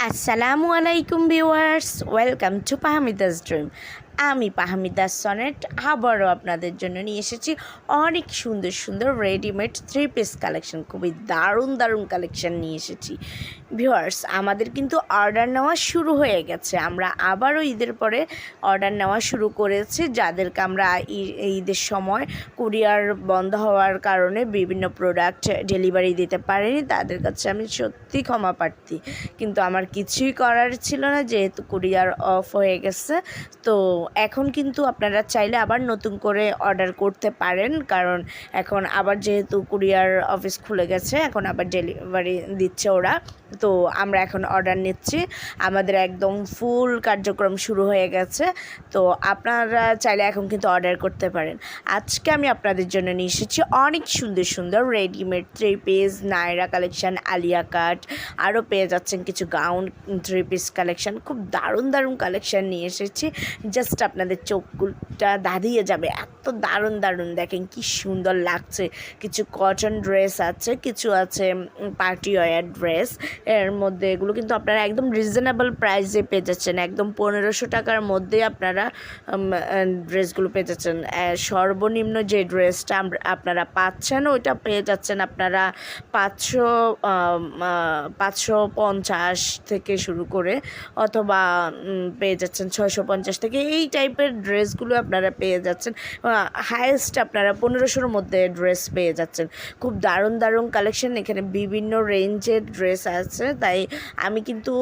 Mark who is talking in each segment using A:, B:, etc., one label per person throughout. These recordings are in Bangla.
A: আসসালামু আলাইকুম ভিউয়ার্স ওয়েলকাম টু পাহামিদাস ড্রিম আমি পাহামিদাস সনেট আবারও আপনাদের জন্য নিয়ে এসেছি অনেক সুন্দর সুন্দর রেডিমেড থ্রি পিস কালেকশন খুবই দারুণ দারুণ কালেকশন নিয়ে এসেছি। ভিউয়ার্স আমাদের কিন্তু অর্ডার নেওয়া শুরু হয়ে গেছে। আমরা আবারও ঈদের পরে অর্ডার নেওয়া শুরু করেছি, যাদেরকে আমরা ঈদের সময় কুরিয়ার বন্ধ হওয়ার কারণে বিভিন্ন প্রোডাক্ট ডেলিভারি দিতে পারিনি, তাদের কাছে আমি সত্যি ক্ষমা প্রার্থী। কিন্তু আমার কিছুই করার ছিল না, যেহেতু কুরিয়ার অফ হয়ে গেছে, তো এখন কিন্তু আপনারা চাইলে আবার নতুন করে অর্ডার করতে পারেন। কারণ এখন আবার যেহেতু কুরিয়ার অফিস খুলে গেছে, এখন আবার ডেলিভারি দিচ্ছে ওরা। তো আমরা এখন অর্ডার নিচ্ছি। আমাদের একদম ফুল কার্যক্রম শুরু হয়ে গেছে। তো আপনারা চাইলে এখন কিন্তু অর্ডার করতে পারেন। আজকে আমি আপনাদের জন্য নিয়ে এসেছি অনেক সুন্দর সুন্দর readymade three piece Naira collection Alia cut আরও পেয়ে যাচ্ছেন কিছু গাউন থ্রি পিস কালেকশন খুব দারুণ দারুণ কালেকশন নিয়ে এসেছি। জাস্ট আপনাদের চোখগুলোটা দাঁড়িয়ে যাবে। এত দারুণ দারুণ। দেখেন কি সুন্দর লাগছে। কিছু কটন ড্রেস আছে, কিছু আছে পার্টি ওয়ার ড্রেস এর মধ্যে এগুলো কিন্তু আপনারা একদম রিজনেবল প্রাইসে পেয়ে যাচ্ছেন। একদম পনেরোশো টাকার মধ্যে আপনারা ড্রেসগুলো পেয়ে যাচ্ছেন। সর্বনিম্ন যে ড্রেসটা আপনারা পাচ্ছেন, ওইটা পেয়ে যাচ্ছেন আপনারা পাঁচশো পাঁচশো পঞ্চাশ থেকে শুরু করে, অথবা পেয়ে যাচ্ছেন ছয়শো পঞ্চাশ থেকে। এই টাইপের ড্রেসগুলো আপনারা পেয়ে যাচ্ছেন। হায়েস্ট আপনারা পনেরোশোর মধ্যে ড্রেস পেয়ে যাচ্ছেন। খুব দারুণ দারুণ কালেকশন এখানে বিভিন্ন রেঞ্জের ড্রেস আছে। তাই আমি কিন্তু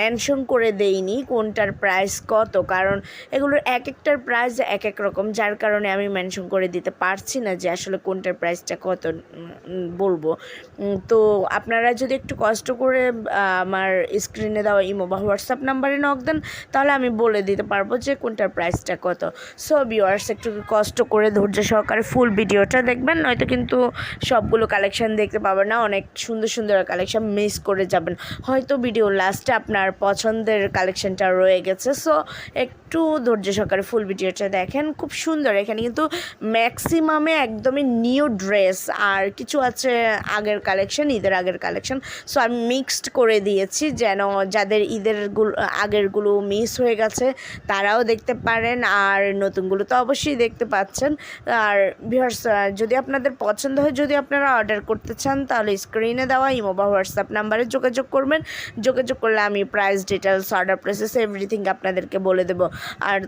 A: মেনশন করে দেইনি কোনটার প্রাইস কত। কারণ এগুলোর এক একটার প্রাইস এক এক রকম। যার কারণে আমি মেনশন করে দিতে পারছি না যে আসলে কোনটার প্রাইসটা কত বলব। তো আপনারা যদি একটু কষ্ট করে আমার স্ক্রিনে দেওয়া ইমো বা হোয়াটসঅ্যাপ নাম্বারে নক দেন, তাহলে আমি বলে দিতে পারব যে কোনটার প্রাইসটা কত? সো ভিওয়ার্স একটু কষ্ট করে ধৈর্য সহকারে ফুল ভিডিওটা দেখবেন, নয়তো কিন্তু সবগুলো কালেকশন দেখতে পাবেন না, অনেক সুন্দর সুন্দর কালেকশন মিস করে যাবেন। হয়তো ভিডিও লাস্টে আপনার পছন্দের কালেকশনটা রয়ে গেছে সো একটু ধৈর্য সহকারে ফুল ভিডিওটা দেখেন, খুব সুন্দর। এখানে কিন্তু ম্যাক্সিমামে একদমই নিউ ড্রেস আর কিছু আছে আগের কালেকশন ঈদের আগের কালেকশন সো আমি মিক্সড করে দিয়েছি, যেন যাদের ঈদেরগুলো, আগেরগুলো মিস হয়ে গেছে, তারাও দেখতে পারেন আর নতুনগুলো তো অবশ্যই দেখতে পাচ্ছেন। আর ভিউয়ার্স যদি আপনাদের পছন্দ হয়, যদি আপনারা অর্ডার করতে চান, তাহলে স্ক্রিনে দেওয়া ইমো বা হোয়াটসঅ্যাপ নাম্বারে যোগাযোগ করবেন। যোগাযোগ করলে আমি price details order process everything আপনাদেরকে বলে দেবো। আর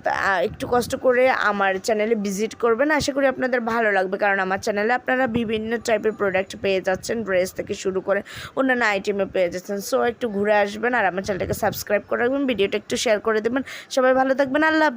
A: একটু কষ্ট করে আমার চ্যানেলে ভিজিট করবেন। আশা করি আপনাদের ভালো লাগবে, কারণ আমার চ্যানেলে আপনারা বিভিন্ন টাইপের প্রোডাক্ট পেয়ে যাচ্ছেন ড্রেস থেকে শুরু করে অন্যান্য আইটেমে পেয়ে যাচ্ছেন। সো একটু ঘুরে আসবেন আর আমার চ্যানেলটাকে সাবস্ক্রাইব করে রাখবেন, ভিডিওটা একটু শেয়ার করে দেবেন। সবাই ভালো থাকবেন, আল্লাহ।